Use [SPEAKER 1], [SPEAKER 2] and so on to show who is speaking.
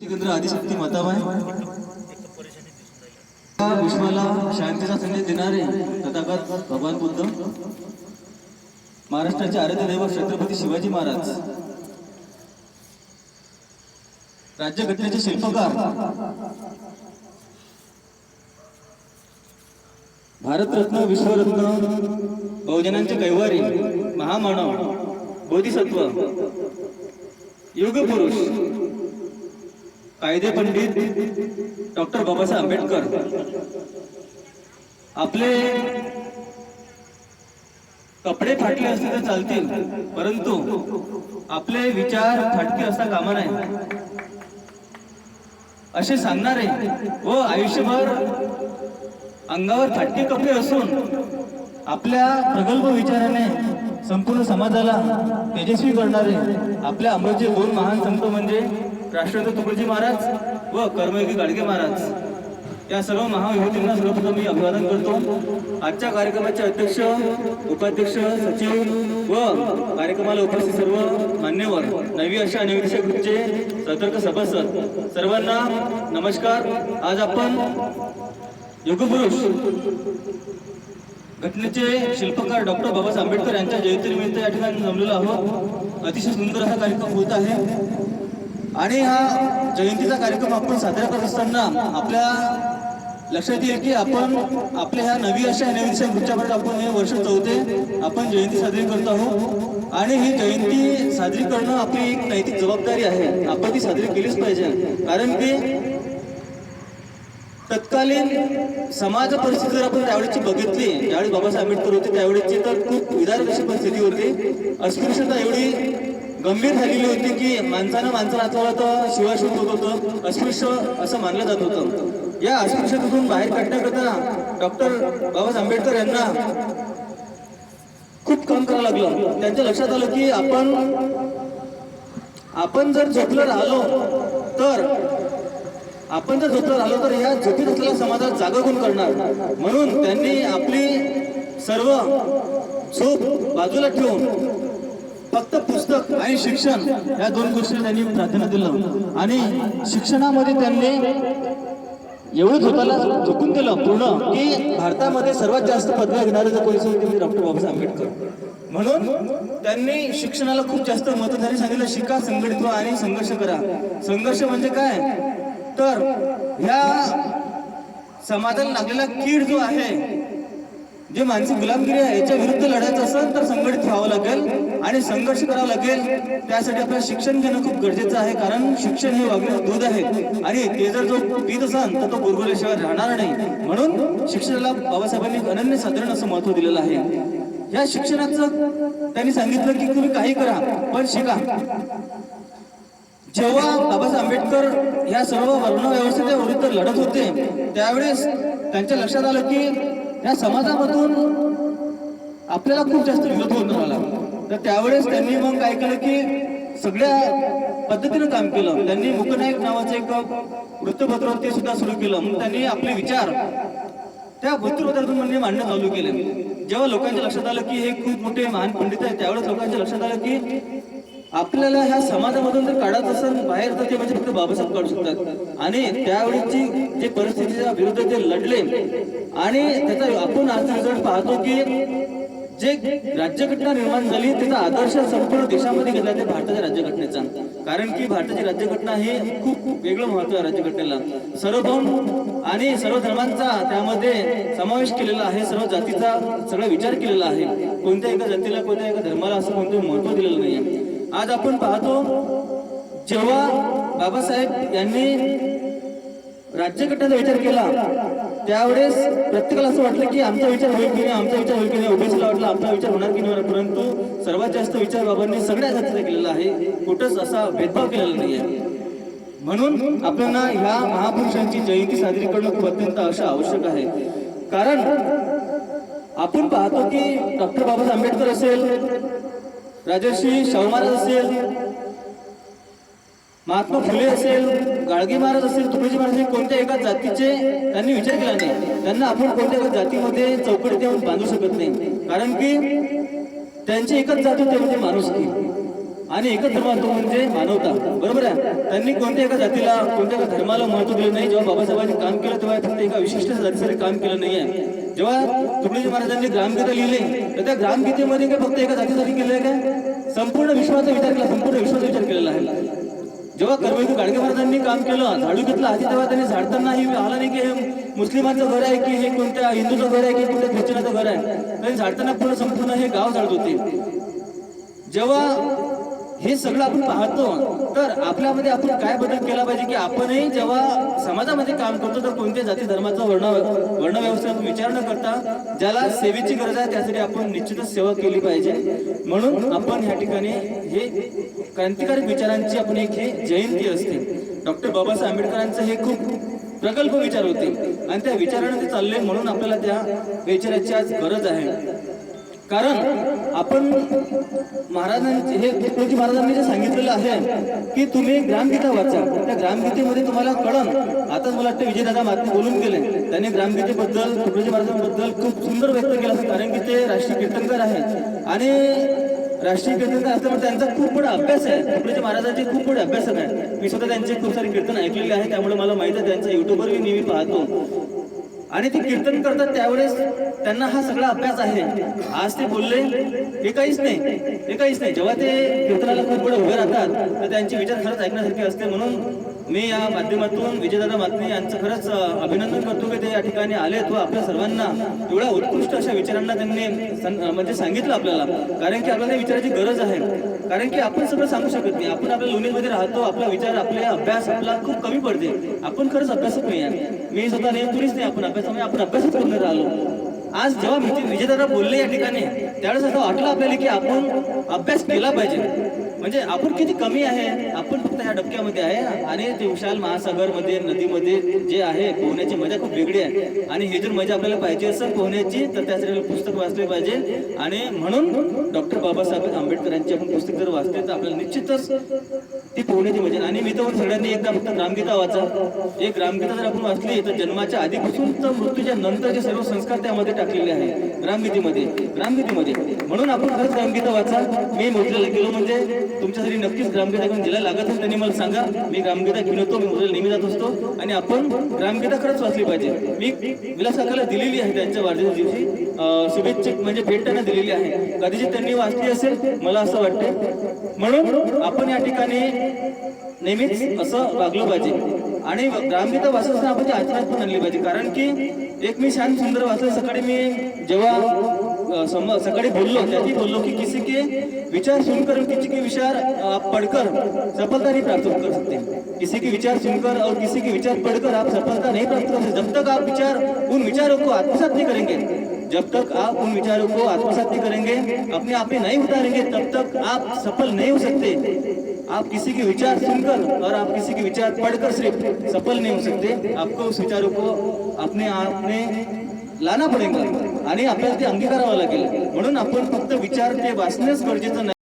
[SPEAKER 1] केंद्र आदिशक्ती माताबाई विश्वाला शांतीचा संदेश देणारे तथागत भगवान बुद्ध. महाराष्ट्राचे आराध्य दैवत छत्रपती शिवाजी महाराज. राज्यघटनेचे शिल्पकार. भारतरत्न विश्वरत्न बहुजनांचे कैवारी महामानव बोधिसत्व युगपुरुष कायदे पंडित डॉक्टर बाबासाहेब आंबेडकर. आपले कपडे फाटले असले तर चालतील परंतु आपले विचार फाटके असता कामा नाही असे सांगणारे व आयुष्यभर अंगावर फाटके कपडे असून आपल्या प्रगल्भ विचाराने संपूर्ण समाजाला तेजस्वी करणारे आपल्या अमृतचे दोन महान संत म्हणजे राष्ट्रपती तुकडोजी महाराज व कर्मयोगी गाडगे महाराज. या सर्व महाविभूतींना सर्वप्रथम मी अभिवादन करतो. आजच्या कार्यक्रमाचे अध्यक्ष उपाध्यक्ष सचिव व कार्यक्रमाला उपस्थित सर्व मान्यवर नवी अशा नवी ग्रुपचे सतर्क सभासद सर्वांना नमस्कार. आज आपण युगपुरुष घटनेचे शिल्पकार डॉक्टर बाबासाहेब आंबेडकर यांच्या जयंतीनिमित्त या ठिकाणी जमलेलो आहोत. अतिशय सुंदर असा कार्यक्रम होत आहे. आणि हा जयंतीचा कार्यक्रम आपण साजरा करत असताना आपल्या लक्षात येईल की आपण आपल्या ह्या नवी अशा नवीनच्या ग्रुपच्यापर्यंत आपण हे वर्ष चौथे आपण जयंती साजरी करत आहोत. आणि ही जयंती साजरी करणं आपली एक नैतिक जबाबदारी आहे. आपण ती साजरी केलीच पाहिजे. कारण की तत्कालीन समाज परिस्थिती जर आपण त्यावेळेची बघितली ज्यावेळी बाबासाहेब आंबेडकर होते त्यावेळेची तर खूप विदार अशी परिस्थिती होती. अस्पृश्यता एवढी गंभीर झालेली होती की माणसानं माणसाला हाताला तर शिवाशिव होत होतं. अस्पृश्य असं मानलं जात होतं. या अस्पृश्यतेतून बाहेर काढण्याकरता डॉक्टर बाबासाहेब आंबेडकर यांना खूप काम करावं लागलं. त्यांच्या लक्षात आलं की आपण आपण जर झोपलं राहिलो तर आपण जर झोपलं राहिलो तर या झोपीत असलेल्या समाजात जागा कोण करणार? म्हणून त्यांनी आपली सर्व झोप बाजूला ठेवून फक्त पुस्तक आणि शिक्षण या दोन गोष्टी त्यांनी प्राधान्य दिलं. आणि शिक्षणामध्ये त्यांनी एवढं स्वतःला झोकून दिलं पूर्ण की भारतामध्ये सर्वात जास्त पदव्या घेणारे जर कोणी असेल डॉक्टर बाबासाहेब आंबेडकर. म्हणून त्यांनी शिक्षणाला खूप जास्त महत्त्व त्यांनी सांगितलं शिका संघटित व्हा आणि संघर्ष करा. संघर्ष म्हणजे काय? तर ह्या समाजाला लागलेला कीड जो आहे जे मानसिक गुलामगिरी आहे याच्या विरुद्ध लढायचं असेल तर संघटित व्हावं लागेल आणि संघर्ष करावा लागेल. त्यासाठी आपल्याला शिक्षण घेणं खूप गरजेचं आहे कारण शिक्षण हे वागणं दूध आहे. आणि ते जर जो पीत असाल तर तो गुरगुरल्याशिवाय राहणार नाही. म्हणून शिक्षणाला बाबासाहेबांनी अनन्य साधारण असं महत्त्व दिलेलं आहे. या शिक्षणाचं त्यांनी सांगितलं की तुम्ही काही करा पण शिका. जेव्हा बाबासाहेब आंबेडकर या सर्व वर्ण व्यवस्थेच्या विरुद्ध लढत होते त्यावेळेस त्यांच्या लक्षात आलं की या समाजामधून आपल्याला खूप जास्त विरोध होत राहिला. तर त्यावेळेस त्यांनी मग काय केलं की सगळ्या पद्धतीनं काम केलं. त्यांनी मुकनायक नावाचं एक वृत्तपत्र ते सुद्धा सुरू केलं. मग त्यांनी आपले विचार त्या वृत्तपत्रातून म्हणजे मांडणं चालू केलं जेव्हा लोकांच्या लक्षात आलं की हे खूप मोठे महान पंडित आहेत त्यावेळेस लोकांच्या लक्षात आलं की आपल्याला ह्या समाजामधून जर काढायचं असेल बाहेर तर ते म्हणजे फक्त बाबासाहेब काढू शकतात. आणि त्यावेळीची जे परिस्थितीच्या विरुद्ध ते लढले आणि त्याचा आपण आज रिझल्ट पाहतो की जे राज्यघटना निर्माण झाली त्याचा आदर्श संपूर्ण देशामध्ये घेतला ते भारताच्या राज्यघटनेचा. कारण की भारताची राज्यघटना हे खूप वेगळं महत्त्व आहे राज्यघटनेला. सर्वभौम आणि सर्व धर्मांचा त्यामध्ये समावेश केलेला आहे सर्व जातीचा सगळा विचार केलेला आहे. कोणत्या एका जातीला कोणत्या एका धर्माला असं कोणतं महत्त्व दिलेलं नाही आज आपण पाहतो जेव्हा बाबासाहेब यांनी राज्यघटनेचा विचार केला त्यावेळेस प्रत्येकाला असं वाटलं की आमचा विचार होईल की नाही आमचा विचार होईल की नाही ओबीसीला वाटलं आपला विचार होणार की नाही परंतु सर्वात जास्त विचार बाबांनी सगळ्या जातीचा केलेला आहे. कुठंच असा भेदभाव केलेला नाही आहे म्हणून आपल्याला ह्या महापुरुषांची जयंती साजरी करणं खूप अत्यंत अशा आवश्यक आहे. कारण आपण पाहतो की डॉक्टर बाबासाहेब आंबेडकर असेल राजर्षी शाहू महाराज असेल महात्मा फुले असेल गाडगे महाराज असेल तुकडोजी महाराज कोणत्या एका जातीचे त्यांनी विचार केला नाही. त्यांना आपण कोणत्या एका जातीमध्ये चौकट देऊन बांधू शकत नाही. कारण की त्यांची एकच जात होती म्हणजे माणुसकी. आणि एकच धर्म तो म्हणजे मानवता. बरोबर आहे? त्यांनी कोणत्या एका जातीला कोणत्या एका धर्माला महत्त्व दिलं नाही? जेव्हा बाबासाहेबांनी काम केलं तेव्हा फक्त एका विशिष्ट जातीसाठी काम केलं नाही आहे जेव्हा तुकडोजी महाराजांनी ग्रामगीता लिहिले तर त्या ग्रामगीतेमध्ये काय फक्त एका जातीसाठी केलं आहे काय? संपूर्ण विश्वाचा विचार केला संपूर्ण विश्वाचा विचार केलेला आहे. जेव्हा कर्मवीर गाडगे महाराजांनी काम केलं झाडू घेतला हाती तेव्हा त्यांनी झाडताना ही आला नाही की हे मुस्लिमांचं घर आहे की हे कोणत्या हिंदूचं घर आहे की कोणत्या ख्रिश्चनाचं घर आहे. त्यांनी झाडताना पूर्ण संपूर्ण हे गाव झाडत होते. जेव्हा हे सगळं आपण पाहतो. तर आपल्यामध्ये आपण काय बदल केला पाहिजे की आपणही जेव्हा समाजामध्ये काम करतो तर कोणत्या जाती धर्माचा वर्ण वर्ण व्यवस्था आपण विचार न करता ज्याला सेवेची गरज आहे त्यासाठी आपण निश्चितच सेवा केली पाहिजे. म्हणून आपण ह्या ठिकाणी हे क्रांतिकारक विचारांची आपण एक हे जयंती असते. डॉक्टर बाबासाहेब आंबेडकरांचं हे खूप प्रगल्भ विचार होते. आणि त्या विचाराने ते चालले म्हणून आपल्याला त्या विचाराची आज गरज आहे. कारण आपण महाराजांचे हे तुकडोजी महाराजांनी जे सांगितलेलं आहे की तुम्ही ग्रामगीता वाचा. त्या ग्रामगीतेमध्ये तुम्हाला कळण आताच मला वाटतं विजयदादा मात्र बोलून गेले. त्यांनी ग्रामगीतेबद्दल तुकडोजी महाराजांबद्दल खूप सुंदर व्यक्त केलं कारण की ते राष्ट्रीय कीर्तनकार आहेत. आणि राष्ट्रीय कीर्तनकार असल्यामुळे त्यांचा खूप मोठा अभ्यास आहे. तुकडोजी महाराजांचे खूप मोठे अभ्यासक आहे मी स्वतः त्यांचे खूप सारे कीर्तन ऐकलेले आहे. त्यामुळे मला माहिती आहे. त्यांचा युट्यूबवर मी नेहमी पाहतो. आणि ते कीर्तन करतात त्यावेळेस त्यांना हा सगळा अभ्यास आहे. आज ते बोलले हे काहीच नाही हे काहीच नाही. जेव्हा ते कीर्तनाला खूप पुढे उभे राहतात तर त्यांचे विचार खरंच ऐकण्यासारखे असते म्हणून मी या माध्यमातून विजयदादा मातने यांचं खरंच अभिनंदन करतो की ते या ठिकाणी आलेत व आपल्या सर्वांना एवढ्या उत्कृष्ट अशा विचारांना त्यांनी म्हणजे सांगितलं आपल्याला. कारण की आपल्याला विचाराची गरज आहे. कारण की आपण सगळं सांगू शकत नाही. आपण आपल्या लोणीमध्ये राहतो. आपला विचार आपल्या अभ्यास आपला खूप कमी पडते. आपण खरंच अभ्यासच नाही आहे. मी स्वतः नाही कुणीच नाही आपण अभ्यासामुळे आपण अभ्यासच करून राहिलो. आज जेव्हा विजयदादा बोलले या ठिकाणी त्यावेळेस असं वाटलं आपल्याला की आपण अभ्यास केला पाहिजे. म्हणजे आपण किती कमी आहे? आपण फक्त ह्या डबक्यामध्ये आहे आणि ते विशाल महासागरमध्ये नदीमध्ये जे आहे पोहण्याची मजा खूप वेगळी आहे. आणि हे जर मजा आपल्याला पाहिजे असेल पोहण्याची तर त्यासाठी पुस्तक वाचले पाहिजे. आणि म्हणून डॉक्टर बाबासाहेब आंबेडकरांची आपण पुस्तक जर वाचले तर आपल्याला निश्चितच ती पोहण्याची मजा आणि मी तर सगळ्यांनी एकदा फक्त ग्रामगीता वाचा. एक ग्रामगीता जर आपण वाचली तर जन्माच्या आधीपासून तर मृत्यूच्या नंतरचे सर्व संस्कार त्यामध्ये टाकलेले आहेत. ग्रामगीतेमध्ये ग्रामगीतेमध्ये. म्हणून आपण खरंच ग्रामगीता वाचा. मी मोजलेला गेलो म्हणजे तुमच्यासाठी नक्कीच ग्रामगीता घेऊन दिला लागत असेल त्यांनी मला सांगा. मी ग्रामगीता घेऊन येतो मी मोजलेला नेहमी जात असतो. आणि आपण ग्रामगीता खरंच वाचली पाहिजे. मी विलास काकाला दिलेली आहे त्यांच्या वाढदिवस दिवशी. शुभेच्छा म्हणजे भेट त्यांना दिलेली आहे. कधीची त्यांनी वाचली असेल मला असं वाटते म्हणून आपण या ठिकाणी नेहमीच असं वागलं पाहिजे. आणि ग्रामगीता वाचत असताना आपण ती आचरणात पण आणली पाहिजे. कारण की एक मी शांत सुंदर वाचलं. सकाळी मी जेव्हा सकाळी बोललो त्यातही बोललो की किसी के विचार सुनकर किसी के विचार पडकर पढ़कर सफलता नहीं प्राप्त कर सकते. किसी के विचार सुनकर और किसी के विचार पढ़कर आप सफलता नहीं प्राप्त कर सकते. जब तक आप विचार उन विचारों को आत्मसात नहीं करेंगे जब तक आप उन विचारों को आत्मसात नहीं करेंगे अपने आप में नहीं उतारेंगे तब तक आप सफल नहीं हो सकते। आप किसी के विचार सुनकर और आप किसी के विचार पढ़कर सिर्फ सफल नहीं हो सकते। आपको उस विचारों को अपने आप में लाना पडेगा। आणि आपल्याला ते अंगीकारावं लागेल म्हणून आपण फक्त विचार ते वाचणंच गरजेचं नाही.